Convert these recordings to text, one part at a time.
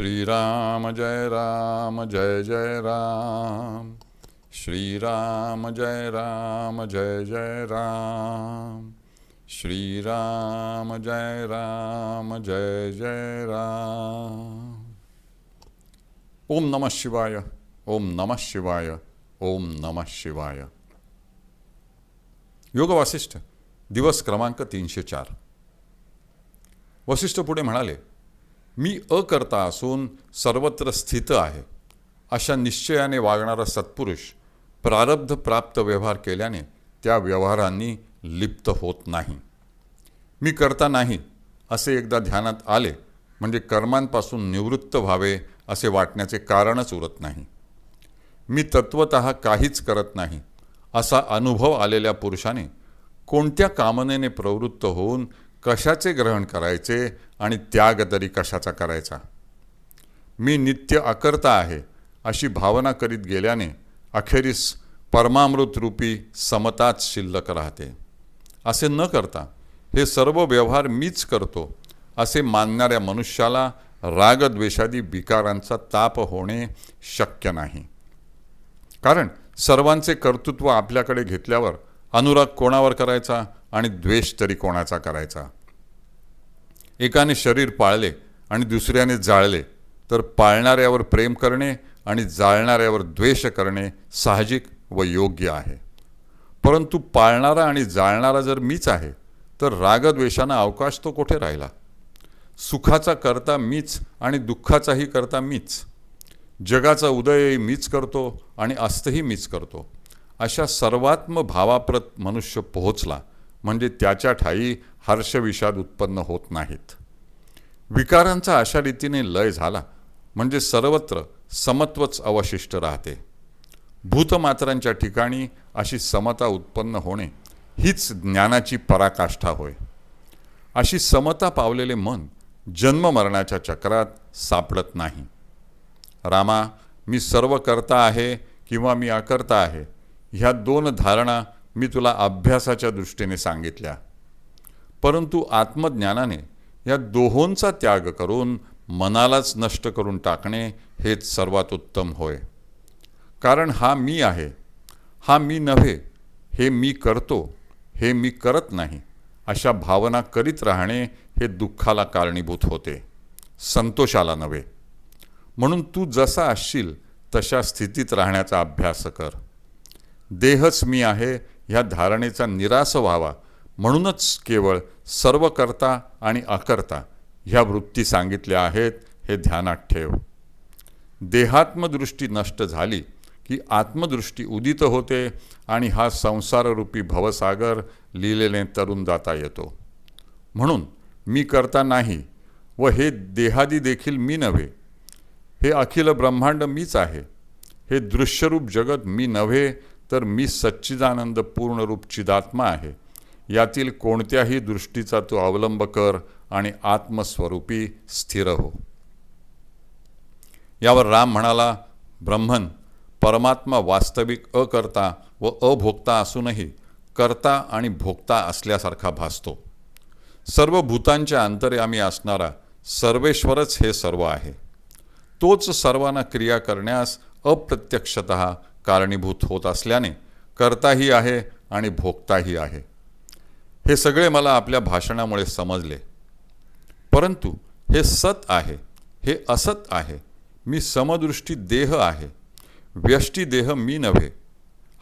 श्रीराम जय राम जय जय राम श्रीराम जय राम जय जय राम श्रीराम जय राम जय जय राम ओम नमः शिवाय ओम नमः शिवाय ओम नमः शिवाय योग वासिष्ठ दिवस क्रमांक तीनशे चार वसिष्ठ पुढे म्हणाले मी अकर्ता असून सर्वत्र स्थित आहे. अशा निश्चयाने वागणारा सत्पुरुष प्रारब्ध प्राप्त व्यवहार केल्याने त्या व्यवहारांनी लिप्त होत नाही. मी करता नाही असे एकदा ध्यानात आले म्हणजे कर्मांपासून निवृत्त व्हावे असे वाटण्याचे कारणच उरत नाही. मी तत्वत काहीच करत नाही असा अनुभव आलेल्या पुरुषाने कोणत्या कामनेने प्रवृत्त होऊन कशाचे ग्रहण करायचे आणि त्याग तरी कशाचा करायचा? मी नित्य अकर्ता आहे अशी भावना करीत गेल्याने अखेरीस परमामृतरूपी समताच शिल्लक राहते. असे न करता हे सर्व व्यवहार मीच करतो असे मानणाऱ्या मनुष्याला रागद्वेषादी विकारांचा ताप होणे शक्य नाही. कारण सर्वांचे कर्तृत्व आपल्याकडे घेतल्यावर अनुराग कोणावर करायचा? आणि द्वेष तरी कोणाचा करायचा? एकाने शरीर पाळले आणि दुसऱ्याने जाळले तर पाळणाऱ्यावर प्रेम करणे आणि जाळणाऱ्यावर द्वेष करणे साहजिक व योग्य आहे. परंतु पाळणारा आणि जाळणारा जर मीच आहे तर रागद्वेषानं अवकाश तो कुठे राहिला? सुखाचा करता मीच आणि दुःखाचाही करता मीच. जगाचा उदयही मीच करतो आणि अस्तही मीच करतो. अशा सर्वात्म भावाप्रत मनुष्य पोहोचला म्हणजे त्याच्या ठाई हर्षविषाद उत्पन्न होत नाहीत. विकारांचा अशा रीतीने लय झाला म्हणजे सर्वत्र समत्वच अवशिष्ट राहते. भूतमात्रांच्या ठिकाणी अशी समता उत्पन्न होणे हीच ज्ञानाची पराकाष्ठा होय. अशी समता पावलेले मन जन्ममरणाच्या चक्रात सापडत नाही. रामा मी सर्व करता आहे किंवा मी अकर्ता आहे ह्या दोन धारणा मी तुला अभ्यासाच्या दृष्टीने सांगितल्या. परंतु आत्मज्ञानाने या दोहोंचा त्याग करून मनालाच नष्ट करून टाकणे हेच सर्वात उत्तम होय. कारण हा मी आहे हा मी नव्हे हे मी करतो हे मी करत नाही अशा भावना करीत राहणे हे दुःखाला कारणीभूत होते संतोषाला नव्हे. म्हणून तू जसा असशील तशा स्थितीत राहण्याचा अभ्यास कर. देहच मी आहे ह्या धारणेचा निराश व्हावा म्हणूनच केवळ सर्व करता आणि अकर्ता ह्या वृत्ती सांगितल्या आहेत हे ध्यानात ठेव. देहात्मदृष्टी नष्ट झाली की आत्मदृष्टी उदित होते आणि हा संसाररूपी भवसागर लिहिलेले तरुण जाता येतो. म्हणून मी करता नाही व हे देहादी देखील मी नव्हे. हे अखिल ब्रह्मांड मीच आहे. हे दृश्यरूप जगत मी नव्हे तर मी सच्चिदानंद पूर्णरूप चिदात्मा आहे. यातील कोणत्याही दृष्टीचा तू अवलंब कर आणि आत्मस्वरूपी स्थिर हो. यावर राम म्हणाला ब्रह्मन परमात्मा वास्तविक अकर्ता व अभोक्ता असूनही करता आणि भोक्ता असल्यासारखा भासतो. सर्व भूतांच्या अंतर्यामी असणारा सर्वेश्वरच हे सर्व आहे. तोच सर्वांना क्रिया करण्यास अप्रत्यक्षत कारणीभूत होत असल्याने करताही आहे आणि भोगताही आहे. हे सगळे मला आपल्या भाषणामुळे समजले. परंतु हे सत आहे हे असत आहे. मी समदृष्टी देह आहे व्यष्टी देह मी नव्हे.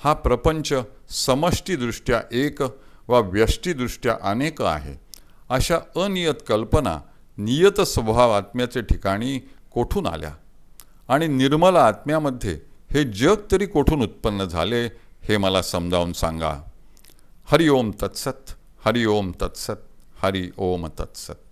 हा प्रपंच समष्टीदृष्ट्या एक वा व्यष्टीदृष्ट्या अनेक आहे. अशा अनियत कल्पना नियत स्वभाव आत्म्याचे ठिकाणी कोठून आल्या? आणि निर्मल आत्म्यामध्ये हे जग तरी कोठून उत्पन्न झाले हे मला समजावून सांगा. हरि ओम तत्सत हरि ओम तत्सत हरि ओम तत्सत.